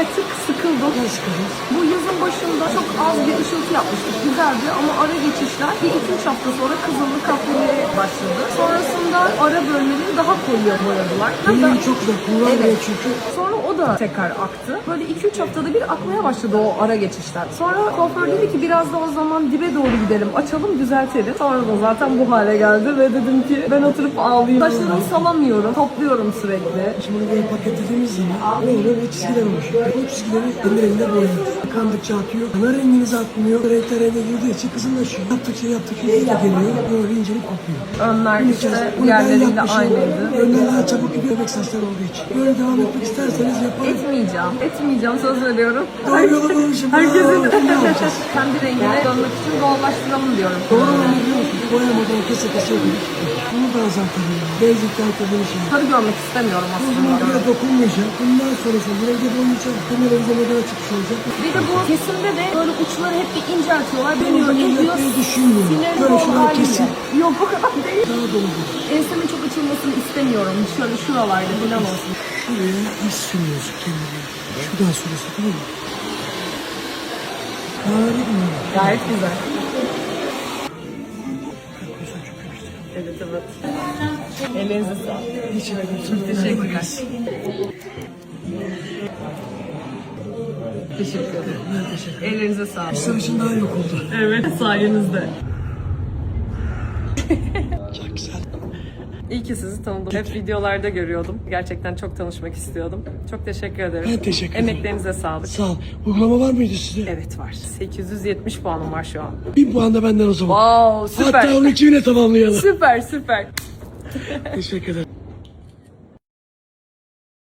artık sıkıldım. Sıkıldınız? Bu yazın başında çok az bir ışıltı yapmıştık. Güzeldi ama ara geçişler bir iki üç hafta sonra kızıllı kahveleri başladı. Sonrasında ara bölmeleri daha koyuya boyadılar. Hatta- Rengi çok güzel. Kullanmıyor Evet. çünkü. Sonra o da tekrar aktı. Böyle 2-3 haftada bir akmaya başladı o ara geçişler. Sonra kuaför dedi ki biraz da o zaman dibe doğru gidelim, açalım, düzeltelim. Sonra da zaten bu hale geldi ve dedim ki ben oturup ağlayayım. Saçlarımı salamıyorum, topluyorum sürekli. Şimdi bunu böyle paketlediğimiz zaman ne oluyor? Böyle çizgiler oluşuyor. O çizgileri kendi rengine boyuyor. Yıkandıkça atıyor. Ana renginiz atmıyor. Renkler renge girdiği için kızıllaşıyor. Yaptıkça yaptıkça de geliyor. Böyle incelip kopuyor. Önler işte yapmışım. aynıydı. Önden daha çabuk gidiyor bebek saçlar olduğu için. Böyle devam etmek isterseniz yaparım. Etmeyeceğim, etmeyeceğim söz veriyorum. Doğru yola bulmuşum. Herkesin yapacağız? kendi rengine dönmek için doğallaştıralım diyorum. Doğru biliyor musun? Boyamadan kese kese yapıyor. Bunu da azaltalım. Benzikten şimdi. Sarı görmek istemiyorum aslında. buraya dokunmayacağım. Bundan sonrası bu renge. Bunun renge model çıkmış olacak. Bir de bu kesimde de böyle uçları hep bir inceltiyorlar. Dönüyor, ediyor. Sinirli Böyle haliyle. kesin. Yok o kadar değil. Daha dolu. Ensemin çok açılmasını istemiyorum. Şöyle şuralarda falan olsun. Şuraya hiç sürüyorsun kendini. Şuradan sürüyorsun tamam mı? Harika? Gayet güzel. Evet evet. Elinize sağlık. Hiç değil. Teşekkürler. Teşekkür ederim. Teşekkür ederim. Ellerinize sağlık. Sarışın daha yok oldu. Evet sayenizde. Çok güzel. İyi ki sizi tanıdım. Hep videolarda görüyordum. Gerçekten çok tanışmak istiyordum. Çok teşekkür ederim. Ben teşekkür ederim. Emeklerinize sağlık. Sağ ol. Uygulama var mıydı size? Evet var. 870 puanım var şu an. Bir puan da benden o zaman. Wow süper. Hatta onu iki bile tamamlayalım. Süper süper. Teşekkür ederim.